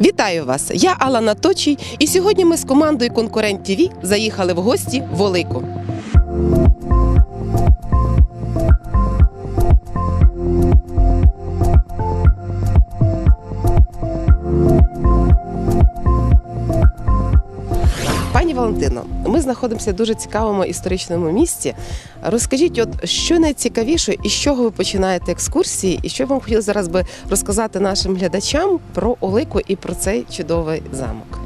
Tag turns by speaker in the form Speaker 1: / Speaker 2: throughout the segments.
Speaker 1: Вітаю вас! Я Алана Точій, і сьогодні ми з командою Конкурент ТІВІ заїхали в гості в Олику. Валентино, ми знаходимося в дуже цікавому історичному місці. Розкажіть, от що найцікавіше, і з чого ви починаєте екскурсії, і що вам хотілося зараз би розказати нашим глядачам про Олику і про цей чудовий замок.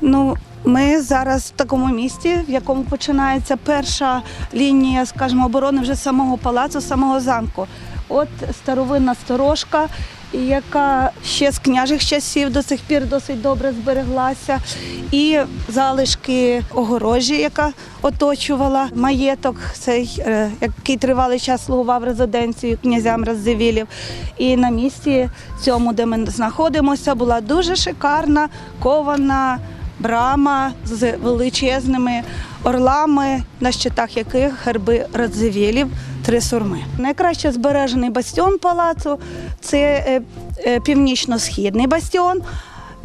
Speaker 2: Ну, ми зараз в такому місті, в якому починається перша лінія, скажімо, оборони вже самого палацу, самого замку. От старовинна сторожка, яка ще з княжих часів до сих пір досить добре збереглася, і залишки огорожі, яка оточувала маєток, цей, е, який тривалий час слугував резиденцією князям Радзивілів. І на місці цьому, де ми знаходимося, була дуже шикарна кована брама з величезними орлами, на щитах яких герби Радзивілів, три сурми. Найкраще збережений бастіон палацу це е, е, північно-східний бастіон.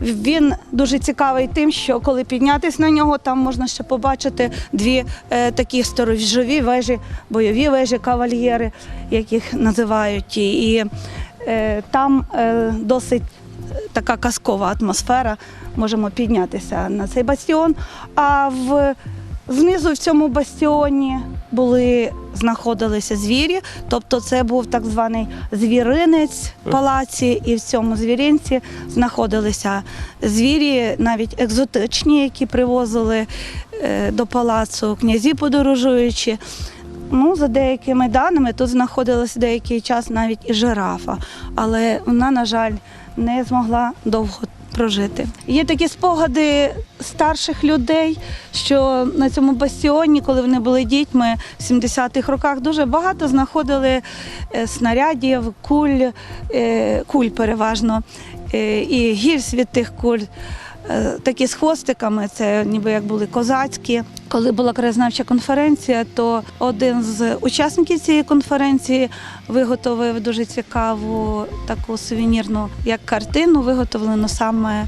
Speaker 2: Він дуже цікавий тим, що коли піднятися на нього, там можна ще побачити дві е, такі сторожові вежі, бойові вежі, кавальєри, яких називають. І, і е, там е, досить така казкова атмосфера. Можемо піднятися на цей бастіон. А в знизу в цьому бастіоні були знаходилися звірі, тобто це був так званий звіринець палаці, і в цьому звіринці знаходилися звірі, навіть екзотичні, які привозили е, до палацу князі подорожуючи. Ну, за деякими даними, тут знаходилася деякий час навіть і жирафа, але вона, на жаль, не змогла довго прожити. Є такі спогади старших людей, що на цьому бастіоні, коли вони були дітьми в 70-х роках, дуже багато знаходили е, снарядів, куль, е, куль переважно, е, і гільз від тих куль. Е, Такі з хвостиками, це ніби як були козацькі. Коли була краєзнавча конференція, то один з учасників цієї конференції виготовив дуже цікаву таку сувенірну як картину, виготовлену саме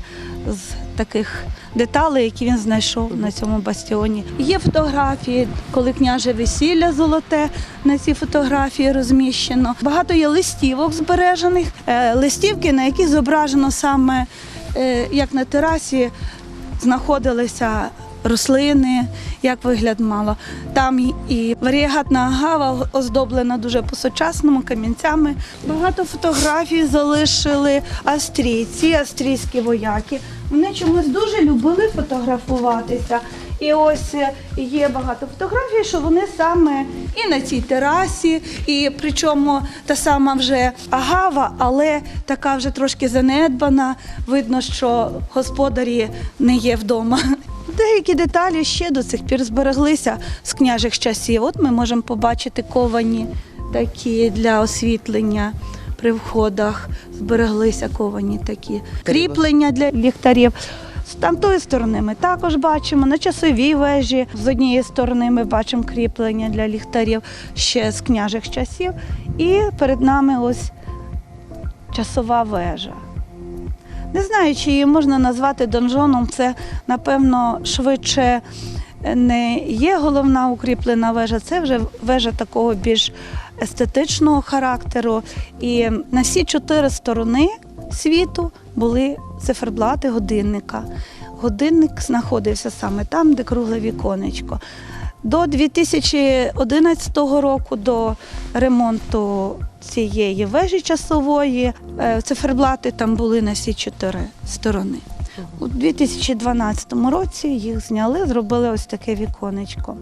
Speaker 2: з таких деталей, які він знайшов на цьому бастіоні. Є фотографії, коли княже весілля золоте на цій фотографії розміщено. Багато є листівок збережених, е, листівки, на яких зображено саме як на терасі знаходилися рослини, як вигляд мало. Там і- і гава оздоблена дуже по-сучасному камінцями. Багато фотографій залишили австрійці, австрійські вояки. Вони чомусь дуже любили фотографуватися. І ось е, є багато фотографій, що вони саме і на цій терасі, і причому та сама вже агава, але така вже трошки занедбана. Видно, що господарі не є вдома. Деякі деталі ще до цих пір збереглися з княжих часів. От ми можемо побачити ковані такі для освітлення при входах. Збереглися ковані такі кріплення для ліхтарів. З тамтої сторони ми також бачимо на часовій вежі. З однієї сторони ми бачимо кріплення для ліхтарів ще з княжих часів. І перед нами ось часова вежа. Не знаю, чи її можна назвати донжоном. Це, напевно, швидше не є головна укріплена вежа, це вже вежа такого більш естетичного характеру. І на всі чотири сторони світу були циферблати годинника. Годинник знаходився саме там, де кругле віконечко. До 2011 року, до ремонту цієї вежі часової, е, циферблати там були на всі чотири сторони. У 2012 році їх зняли, зробили ось таке віконечко.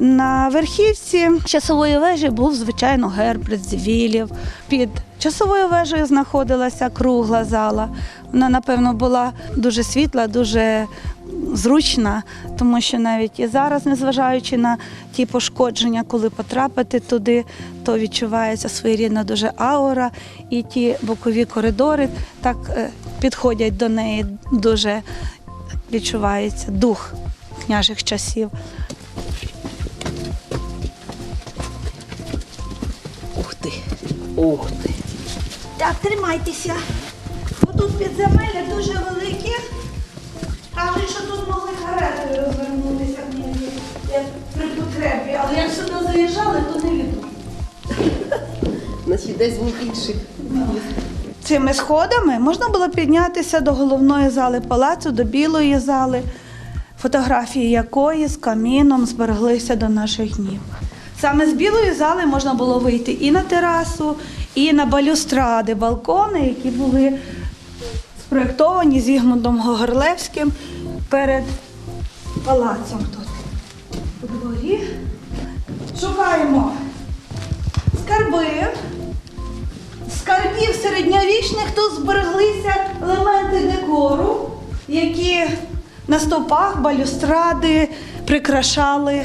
Speaker 2: На верхівці часової вежі був, звичайно, герб Радзивілів. Під часовою вежею знаходилася кругла зала. Вона, напевно, була дуже світла, дуже зручна, тому що навіть і зараз, незважаючи на ті пошкодження, коли потрапити туди, то відчувається своєрідна дуже аура, і ті бокові коридори так е, підходять до неї, дуже відчувається дух княжих часів.
Speaker 1: Ти! Ух ти!
Speaker 2: Так, тримайтеся. Тут підземелля дуже великі. Кажуть, що тут могли карети розвернутися як при потребі. Але як сюди заїжджали, то не відомо.
Speaker 1: Значить, десь в інших.
Speaker 2: Цими сходами можна було піднятися до головної зали палацу, до білої зали, фотографії якої з каміном збереглися до наших днів. Саме з білої зали можна було вийти і на терасу, і на балюстради, балкони, які були спроєктовані Зігмундом Горлевським перед палацом тут. У дворі шукаємо скарби. Скарбів середньовічних тут збереглися елементи декору, які на стовпах балюстради прикрашали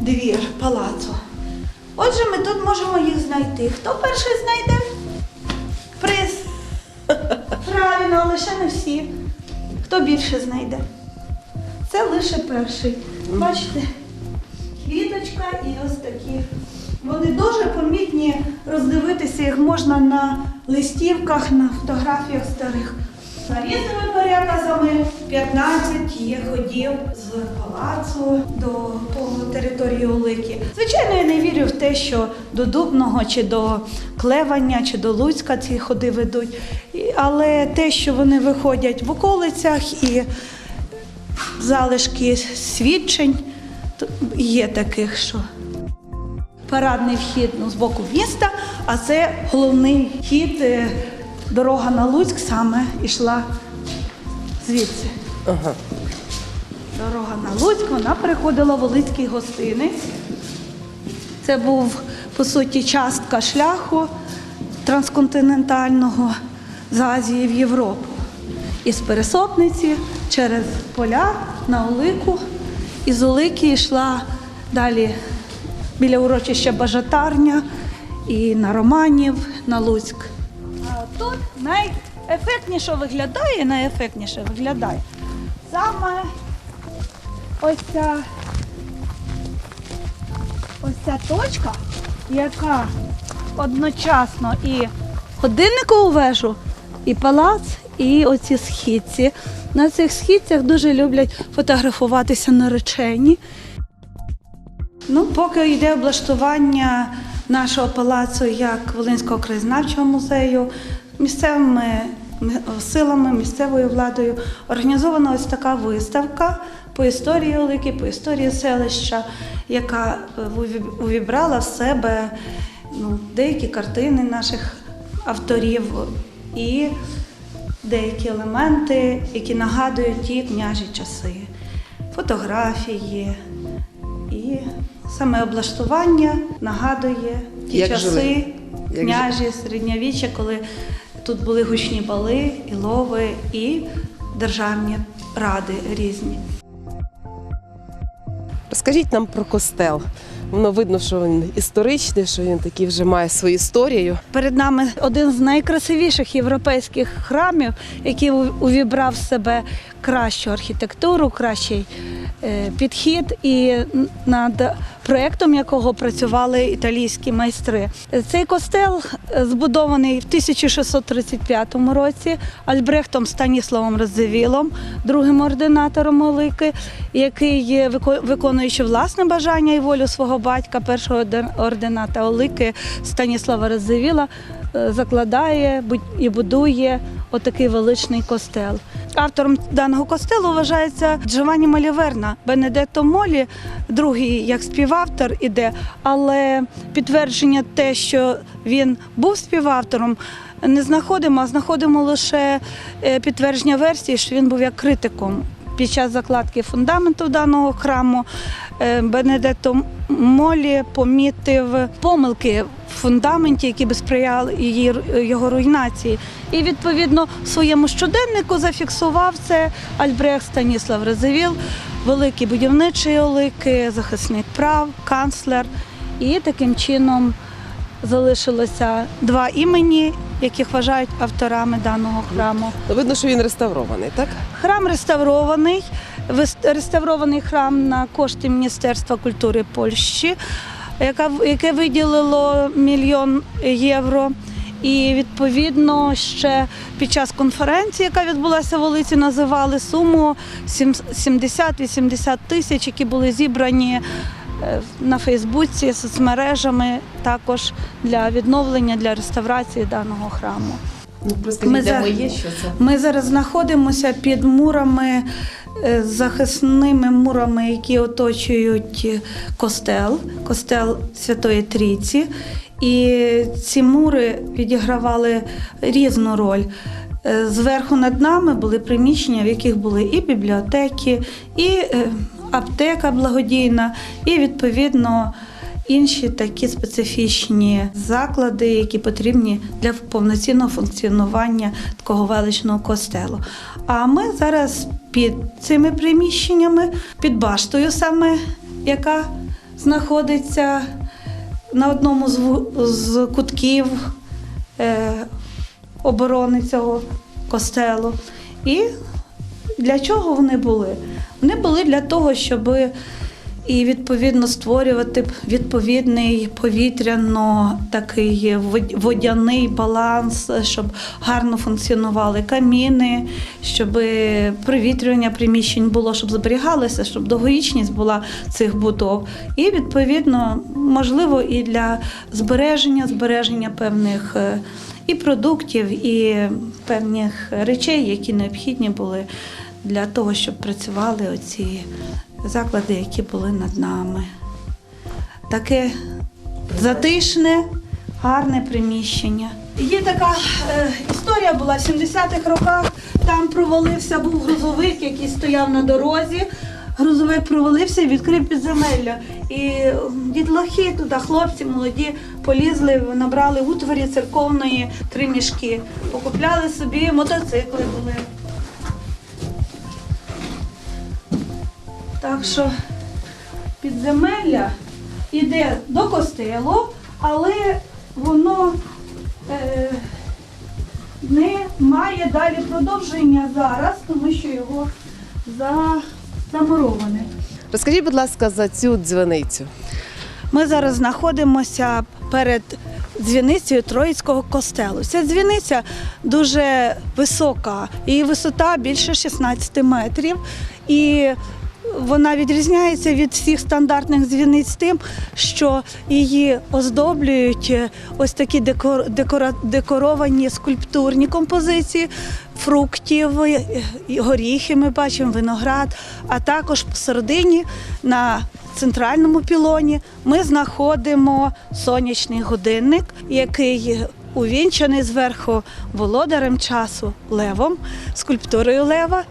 Speaker 2: двір палацу. Отже, ми тут можемо їх знайти. Хто перший знайде? Приз. Правильно, але ще не всі. Хто більше знайде? Це лише перший. Бачите, квіточка і ось такі. Вони дуже помітні, роздивитися їх можна на листівках, на фотографіях старих. За різними переказами 15 є ходів з палацу до по території Олики. Звичайно, я не вірю в те, що до Дубного чи до Клевання, чи до Луцька ці ходи ведуть. Але те, що вони виходять в околицях і залишки свідчень, є таких, що парадний вхід ну, з боку міста, а це головний хід, е, дорога на Луцьк саме йшла звідси.
Speaker 1: Ага.
Speaker 2: Дорога на Луцьк, вона переходила в Волицький гостинець. Це був, по суті, частка шляху трансконтинентального з Азії в Європу. Із Пересопниці через поля на Олику. Із Олики йшла далі біля урочища Бажатарня і на Романів, на Луцьк. Тут найефектніше виглядає, найефектніше виглядає саме ось ця, ось ця точка, яка одночасно і годинникову вежу, і палац, і оці східці. На цих східцях дуже люблять фотографуватися наречені. Ну, поки йде облаштування нашого палацу як Волинського краєзнавчого музею, місцевими силами, місцевою владою організована ось така виставка по історії Олики, по історії селища, яка е, увібрала в себе ну, деякі картини наших авторів і деякі елементи, які нагадують ті княжі часи, фотографії і саме облаштування нагадує ті
Speaker 1: Як
Speaker 2: часи
Speaker 1: жили.
Speaker 2: Княжі середньовіччя, коли тут були гучні бали, і лови, і державні ради різні.
Speaker 1: Розкажіть нам про костел. Воно видно, що він історичний, що він такий вже має свою історію.
Speaker 2: Перед нами один з найкрасивіших європейських храмів, який увібрав в себе кращу архітектуру, кращий е, підхід, і над проектом якого працювали італійські майстри. Цей костел е, збудований в 1635 році Альбрехтом Станіславом Радзивілом, другим ординатором Олики, який, вико- виконуючи власне бажання і волю свого батька, першого ордината Олики Станіслава Радзивіла, е, закладає бу- і будує отакий величний костел. Автором даного костелу вважається Джованні Маліверна. Бенедетто Молі, другий як співавтор іде, але підтвердження те, що він був співавтором, не знаходимо, а знаходимо лише е, підтвердження версії, що він був як критиком. Під час закладки фундаменту даного храму е, Бенедетто Молі помітив помилки в фундаменті, які би сприяли її його руйнації. І відповідно в своєму щоденнику зафіксував це Альбрех Станіслав Резевіл, великий будівничий олики, захисник прав, канцлер. І таким чином залишилося два імені, яких вважають авторами даного храму.
Speaker 1: Видно, що він реставрований, так?
Speaker 2: Храм реставрований. Реставрований храм на кошти Міністерства культури Польщі, яке виділило мільйон євро. І відповідно ще під час конференції, яка відбулася в Олиці, називали суму 70-80 тисяч, які були зібрані на Фейсбуці, соцмережами, також для відновлення, для реставрації даного храму.
Speaker 1: Ну,
Speaker 2: Ми
Speaker 1: де
Speaker 2: за-
Speaker 1: ми є, що це?
Speaker 2: Ми зараз знаходимося під мурами, е, захисними мурами, які оточують е, костел, костел Святої Трійці. І ці мури відігравали різну роль. Е, Зверху над нами були приміщення, в яких були і бібліотеки, і е, аптека благодійна, і відповідно інші такі специфічні заклади, які потрібні для повноцінного функціонування такого величного костелу. А ми зараз під цими приміщеннями, під баштою саме, яка знаходиться на одному з, кутків е, оборони цього костелу. І для чого вони були? Вони були для того, щоб і відповідно створювати відповідний повітряно такий водяний баланс, щоб гарно функціонували каміни, щоб провітрювання приміщень було, щоб зберігалося, щоб довговічність була цих будов. І відповідно, можливо, і для збереження, збереження певних е, і продуктів, і певних речей, які необхідні були для того, щоб працювали оці заклади, які були над нами. Таке затишне, гарне приміщення. Є така е, історія була в 70-х роках. Там провалився був грузовик, який стояв на дорозі. Грузовик провалився і відкрив підземелля. І дітлахи туди, хлопці молоді, полізли, набрали в утворі церковної три мішки, покупляли собі мотоцикли були. Так що підземелля йде до костелу, але воно е, не має далі продовження зараз, тому що його за, замуроване.
Speaker 1: Розкажіть, будь ласка, за цю дзвіницю.
Speaker 2: Ми зараз знаходимося перед дзвіницею Троїцького костелу. Ця дзвіниця дуже висока, її висота більше 16 метрів. І вона відрізняється від всіх стандартних дзвіниць тим, що її оздоблюють е, ось такі декор, декора, декоровані скульптурні композиції фруктів, е, горіхи ми бачимо, виноград, а також посередині на центральному пілоні ми знаходимо сонячний годинник, який увінчаний зверху володарем часу левом, скульптурою лева.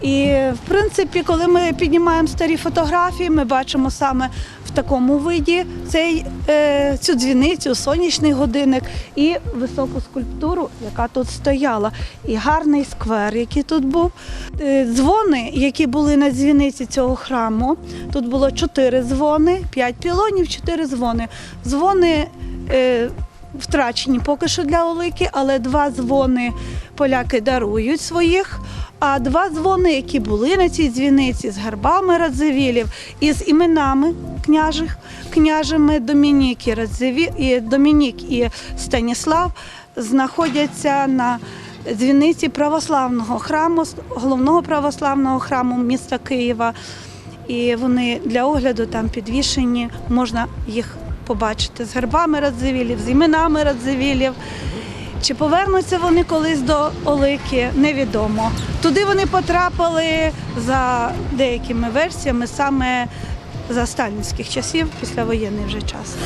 Speaker 2: І в принципі, коли ми піднімаємо старі фотографії, ми бачимо саме в такому виді цей, е, цю дзвіницю, сонячний годинник і високу скульптуру, яка тут стояла, і гарний сквер, який тут був. Е, Дзвони, які були на дзвіниці цього храму, тут було чотири дзвони, п'ять пілонів, чотири дзвони. Дзвони е, втрачені поки що для Олики, але два дзвони поляки дарують своїх. А два дзвони, які були на цій дзвіниці з гербами Радзивілів і з іменами княжих, княжими Домінік і, Радзиві, і Домінік і Станіслав, знаходяться на дзвіниці православного храму, головного православного храму міста Києва. І вони для огляду там підвішені, можна їх побачити з гербами Радзивілів, з іменами Радзивілів. Чи повернуться вони колись до Олики, невідомо. Туди вони потрапили за деякими версіями саме за сталінських часів, післявоєнний вже час.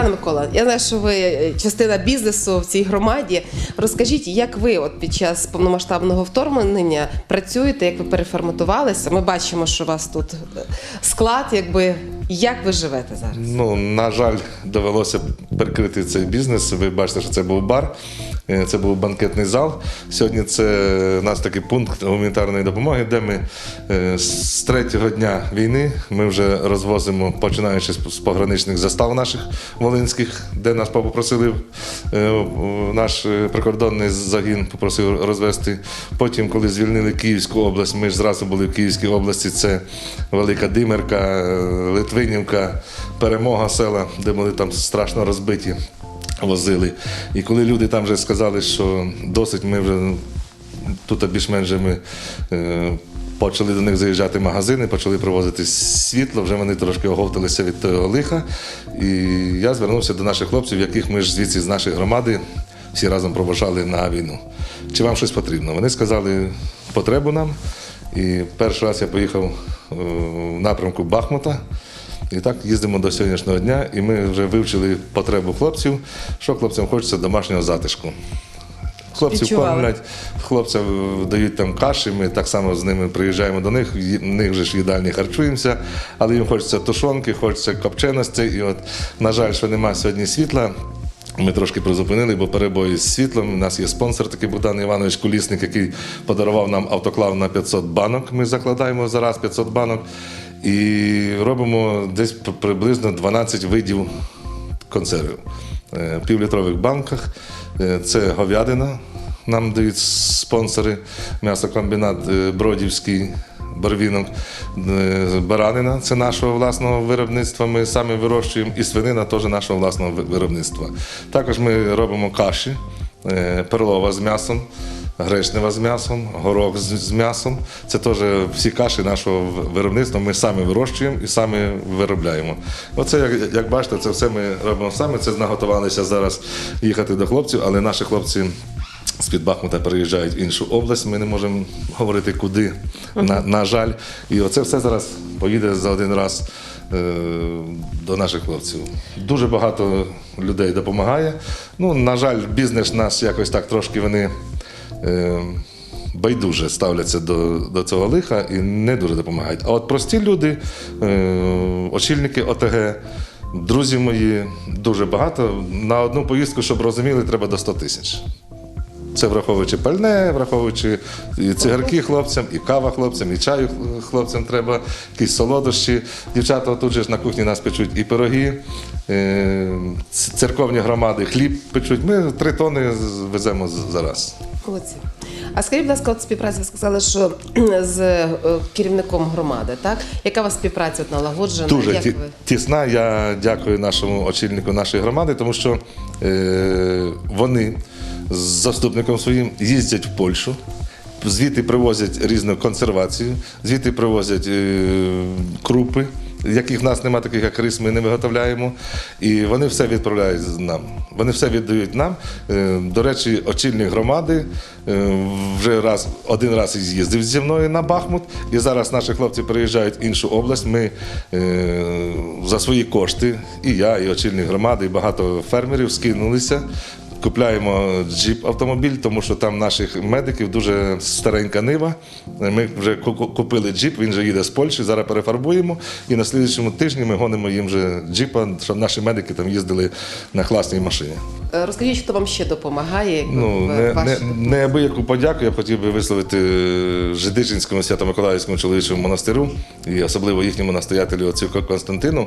Speaker 1: Пане Микола, я знаю, що ви е, частина бізнесу в цій громаді. Розкажіть, як ви от під час повномасштабного вторгнення працюєте, як ви переформатувалися? Ми бачимо, що у вас тут е, склад, якби як ви живете зараз?
Speaker 3: Ну, на жаль, довелося прикрити цей бізнес. Ви бачите, що це був бар. Е, Це був банкетний зал. Сьогодні це у нас такий пункт гуманітарної допомоги, де ми е, з третього дня війни ми вже розвозимо, починаючи з пограничних застав наших волинських, де нас попросили е, наш е, прикордонний загін попросив розвести. Потім, коли звільнили Київську область, ми ж зразу були в Київській області. Це Велика Димерка, е, Литвинівка, Перемога села, де були там страшно розбиті возили. І коли люди там вже сказали, що досить ми вже тут більш-менш ми. е, Почали до них заїжджати магазини, почали привозити світло, вже вони трошки оговталися від того лиха. І я звернувся до наших хлопців, яких ми ж звідси з нашої громади всі разом проважали на війну. Чи вам щось потрібно? Вони сказали, потребу нам. І перший раз я поїхав е, в напрямку Бахмута. І так їздимо до сьогоднішнього дня, і ми вже вивчили потребу хлопців, що хлопцям хочеться домашнього затишку. Хлопців кормлять, хлопцям дають там каші, ми так само з ними приїжджаємо до них, в них же ж їдальні харчуємося, але їм хочеться тушонки, хочеться копченості. І от, на жаль, що немає сьогодні світла. Ми трошки призупинили, бо перебої з світлом. У нас є спонсор такий Богдан Іванович Кулісник, який подарував нам автоклав на 500 банок. Ми закладаємо зараз 500 банок і робимо десь приблизно 12 видів консервів. Е, В півлітрових банках. Е, Це говядина. Нам дають спонсори, м'ясокомбінат е, Бродівський. Барвінок, Е, баранина це нашого власного виробництва. Ми самі вирощуємо, і свинина теж нашого власного виробництва. Також ми робимо каші, е, перлова з м'ясом, гречнева з м'ясом, горох з, з м'ясом. Це теж всі каші нашого виробництва. Ми самі вирощуємо і самі виробляємо. Оце, як, як бачите, це все ми робимо самі. Це наготувалися зараз їхати до хлопців, але наші хлопці. З-під Бахмута переїжджають в іншу область, ми не можемо говорити куди, на, на жаль. І оце все зараз поїде за один раз е, до наших хлопців. Дуже багато людей допомагає. Ну, на жаль, бізнес нас якось так трошки вони байдуже ставляться до, до цього лиха і не дуже допомагають. А от прості люди, е, очільники ОТГ, друзі мої, дуже багато. На одну поїздку, щоб розуміли, треба до 100 тисяч. Це враховуючи пальне, враховуючи і цигарки хлопцям, і кава хлопцям, і чаю хлопцям треба, якісь солодощі. Дівчата тут же ж на кухні нас печуть і пироги, е, церковні громади, хліб печуть. Ми три тони веземо з- за раз.
Speaker 1: Молодці. А скажіть, будь ласка, от співпраця, ви сказали, що з е, керівником громади, так? Яка у вас співпраця от налагоджена?
Speaker 3: Дуже
Speaker 1: Як
Speaker 3: ті-
Speaker 1: ви?
Speaker 3: тісна. Я дякую нашому очільнику нашої громади, тому що е, вони з заступником своїм їздять в Польщу. Звідти привозять різну консервацію, звідти привозять е, крупи, яких в нас немає, таких як рис, ми не виготовляємо. І вони все відправляють нам. Вони все віддають нам. Е, До речі, очільник громади е, вже раз один раз з'їздив зі мною на Бахмут, і зараз наші хлопці приїжджають в іншу область. Ми е, за свої кошти, і я, і очільник громади, і багато фермерів скинулися. Купляємо джип автомобіль, тому що там наших медиків дуже старенька нива. Ми вже ку- ку- купили джип, він вже їде з Польщі, зараз перефарбуємо. І на слідчому тижні ми гонимо їм вже джипа, щоб наші медики там їздили на класній машині.
Speaker 1: Е, Розкажіть, хто вам ще допомагає?
Speaker 3: Ну, не,
Speaker 1: вашій
Speaker 3: не, неабияку подяку я б хотів би висловити е, Жидичинському Свято-Миколаївському чоловічому монастиру і особливо їхньому настоятелю отцю Константину,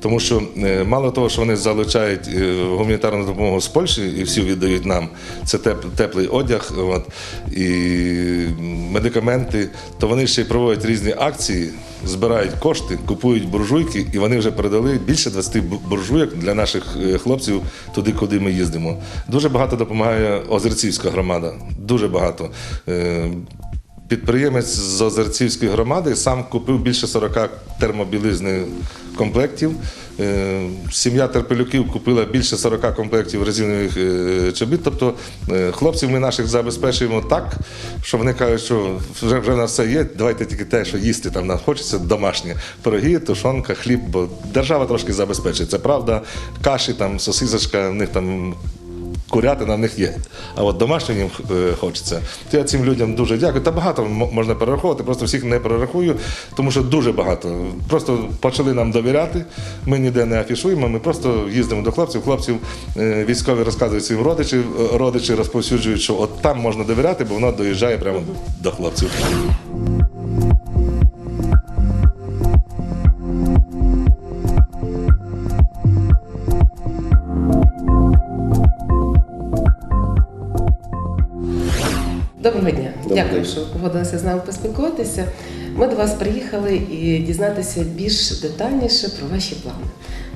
Speaker 3: тому що е, мало того, що вони залучають гуманітарну допомогу з Польщі і всю віддають нам, це теплий одяг от, і медикаменти, то вони ще й проводять різні акції, збирають кошти, купують буржуйки, і вони вже передали більше 20 бу- буржуйок для наших е, хлопців туди, куди ми їздимо. Дуже багато допомагає Озерцівська громада. Дуже багато. Е, Підприємець з Озерцівської громади сам купив більше 40 термобілизни комплектів. Е, Сім'я Терпелюків купила більше 40 комплектів резинових е, чобіт. Тобто е, хлопців ми наших забезпечуємо так, що вони кажуть, що вже, вже в нас все є, давайте тільки те, що їсти там нам хочеться, домашнє. Пироги, тушонка, хліб, бо держава трошки забезпечує. Це правда, каші, там, сосисочка, в них там курятина в них є. А от домашнього їм е, хочеться. То я цим людям дуже дякую. Та багато можна перераховувати, просто всіх не перерахую, тому що дуже багато. Просто почали нам довіряти. Ми ніде не афішуємо. Ми просто їздимо до хлопців. Хлопців е, військові розказують своїм родичам, е, родичі розповсюджують, що от там можна довіряти, бо воно доїжджає прямо до хлопців.
Speaker 1: Що погодилися з нами поспілкуватися. Ми до вас приїхали і дізнатися більш детальніше про ваші плани.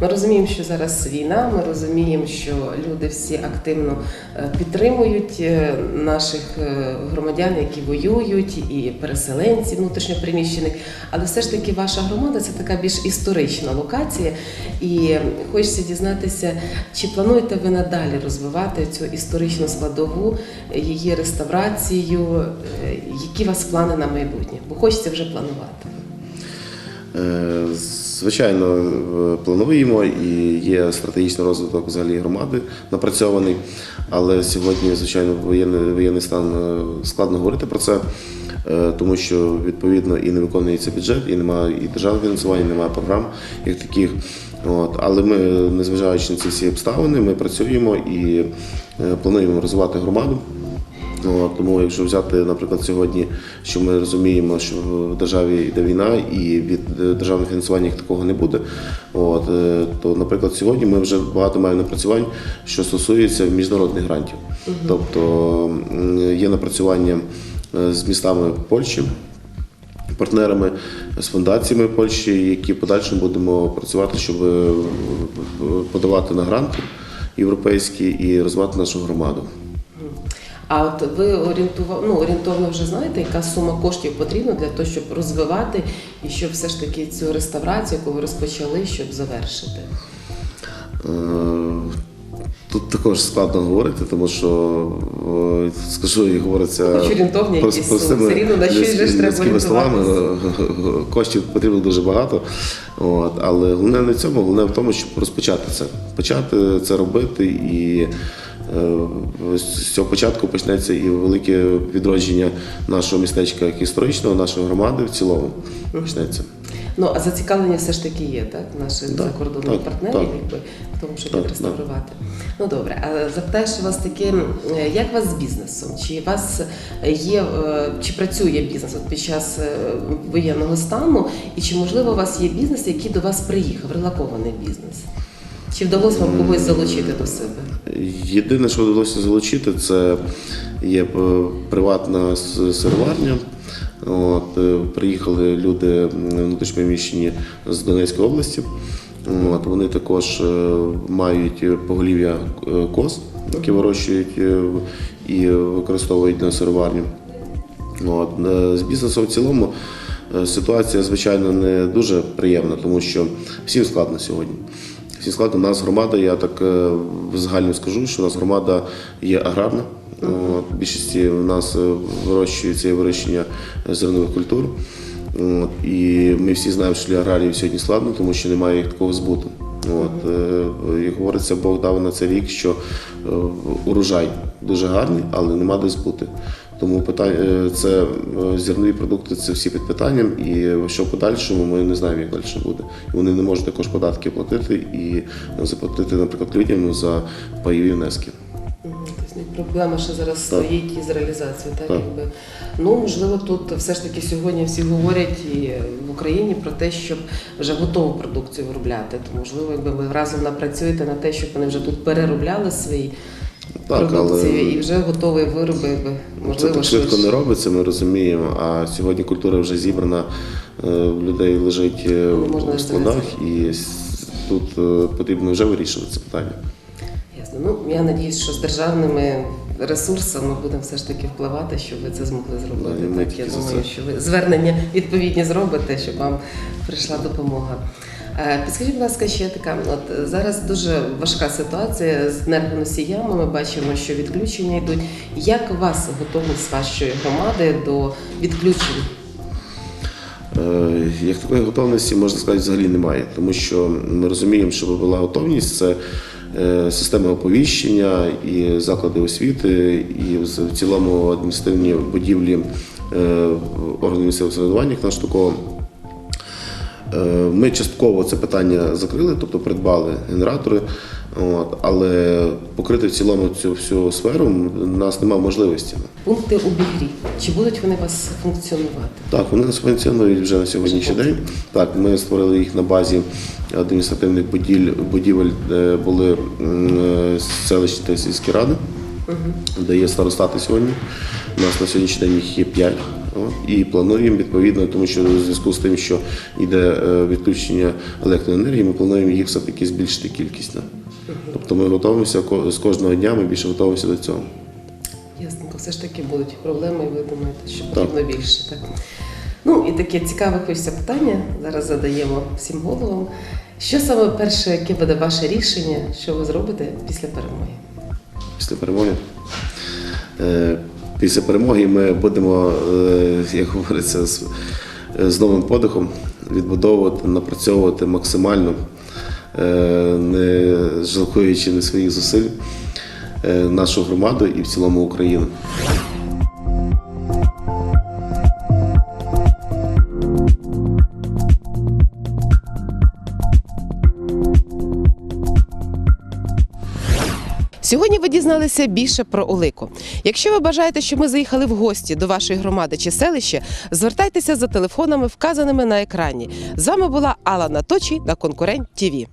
Speaker 1: Ми розуміємо, що зараз війна. Ми розуміємо, що люди всі активно е, підтримують е, наших е, громадян, які воюють, і переселенців внутрішньопереміщених. Але все ж таки ваша громада це така більш історична локація. І хочеться дізнатися, чи плануєте ви надалі розвивати цю історичну складову, її реставрацію, які у вас плани на майбутнє? Бо хочеться вже планувати.
Speaker 4: Е, Звичайно, е, плануємо і є стратегічний розвиток взагалі громади напрацьований. Але сьогодні, звичайно, воєнний, воєнний стан е, складно говорити про це, тому що відповідно і не виконується бюджет, і немає і державного фінансування, і немає програм як таких. От. Але ми, незважаючи на ці всі обставини, ми працюємо і плануємо розвивати громаду. От, тому, якщо взяти, наприклад, сьогодні, що ми розуміємо, що в державі йде війна і від е, державного фінансування такого не буде. От, е, то, наприклад, сьогодні ми вже багато маємо напрацювань, що стосується міжнародних грантів. Тобто є напрацювання е, з містами Польщі. Партнерами з фундаціями Польщі, які в подальшому будемо працювати, щоб подавати на гранти європейські і розвивати нашу громаду.
Speaker 1: А от ви орієнтував, ну, орієнтовно вже знаєте, яка сума коштів потрібна для того, щоб розвивати і щоб все ж таки цю реставрацію, яку ви розпочали, щоб завершити?
Speaker 4: Е, Тут також складно говорити, тому що скажу і говориться
Speaker 1: орієнтовні якісь
Speaker 4: простими.
Speaker 1: Все рівно на щось же треба
Speaker 4: словами. Коштів потрібно дуже багато. От, але головне не в цьому, головне в тому, щоб розпочати це. Почати це робити і. Е, З цього початку почнеться і велике відродження нашого містечка як історичного, нашої громади в цілому почнеться.
Speaker 1: Ну а зацікавлення все ж таки є, так? Наших
Speaker 4: Да,
Speaker 1: закордонних
Speaker 4: так,
Speaker 1: партнерів,
Speaker 4: так.
Speaker 1: якби в тому, щоб
Speaker 4: Так,
Speaker 1: реставрувати. Ну добре, а запитаю ще вас таке, як вас з бізнесом? Чи вас є е, чи працює бізнес от під час е, воєнного стану? І чи можливо у вас є бізнес, який до вас приїхав, релакований бізнес? Чи вдалося вам когось залучити до себе?
Speaker 4: Єдине, що вдалося залучити, це є е, приватна с- сироварня. От, е, приїхали люди внутрішньоміщені з Донецької області. От, вони також е, мають поголів'я коз, які вирощують і використовують на сироварню. От, з бізнесом в цілому ситуація, звичайно, не дуже приємна, тому що всім складно сьогодні. Складно. У нас громада, я так е, в загальному скажу, що у нас громада є аграрна. От, в більшості в нас е, вирощується і вирощення зернових культур. От, і ми всі знаємо, що для аграріїв сьогодні складно, тому що немає їх такого збуту. От, е, і говориться, Бог дав на це рік, що урожай дуже гарний, але нема де збути. Тому питання це е, зернові продукти, це всі під питанням, і що в подальшому ми не знаємо, як далі буде. І Вони не можуть також податки платити і е, заплатити, наприклад, людям за пайові внески.
Speaker 1: Тобто ну, проблема ще зараз
Speaker 4: Так.
Speaker 1: стоїть із реалізацією, так,
Speaker 4: Так.
Speaker 1: якби. Ну, можливо, тут все ж таки сьогодні всі говорять і в Україні про те, щоб вже готову продукцію виробляти. То можливо, якби ви разом напрацюєте на те, щоб вони вже тут переробляли свої
Speaker 4: Так, але-
Speaker 1: і вже готові вироби, якби,
Speaker 4: Це так швидко
Speaker 1: швидше.
Speaker 4: не робиться, ми розуміємо. А сьогодні культура вже зібрана, е, в людей лежить е,
Speaker 1: Не можна
Speaker 4: в складах, і тут е, потрібно вже вирішувати це питання.
Speaker 1: Ясно. Ну, я надіюсь, що з державними ресурсами будемо все ж таки впливати, щоб ви це змогли зробити.
Speaker 4: Да,
Speaker 1: так, я думаю, що ви звернення відповідні зробите, щоб вам прийшла допомога. Е, Підскажіть, будь ласка, ще така. От зараз дуже важка ситуація з енергоносіями. Ми бачимо, що відключення йдуть. Як вас готовність вашої громади до відключень?
Speaker 4: Е, Як такої готовності, можна сказати, взагалі немає, тому що ми розуміємо, щоб була готовність, це е, системи оповіщення, і заклади освіти, і в цілому адміністративні будівлі органів місцевого самоврядування їх наштуково. Е, Ми частково це питання закрили, тобто придбали генератори, от, але покрити в цілому цю всю сферу у нас немає можливості.
Speaker 1: Пункти обігрів. Чи будуть вони у вас функціонувати?
Speaker 4: Так, вони нас функціонують вже на сьогоднішній день. Так, ми створили їх на базі адміністративних будівель, будівель де були е, селищні та сільські ради, де є старостати сьогодні. У нас на сьогоднішній день їх є 5. І плануємо відповідно, тому що у зв'язку з тим, що йде е, відключення електроенергії, ми плануємо їх все-таки збільшити кількість. Тобто ми готуємося з кожного дня, ми більше готуємося до цього.
Speaker 1: Ясненько, все ж таки будуть проблеми, і ви думаєте, що
Speaker 4: Так.
Speaker 1: потрібно більше. Так? Ну і таке цікаве хочеться питання. Зараз задаємо всім головам. Що саме перше, яке буде ваше рішення, що ви зробите після перемоги?
Speaker 4: після перемоги. Е, Після перемоги ми будемо, е, як говориться, з, з новим подихом відбудовувати, напрацьовувати максимально, е, не жалкуючи не своїх зусиль, е, нашу громаду і в цілому Україну.
Speaker 1: Дізналися більше про Олику. Якщо ви бажаєте, щоб ми заїхали в гості до вашої громади чи селища, звертайтеся за телефонами, вказаними на екрані. З вами була Алла Наточій на Конкурент ТІВІ.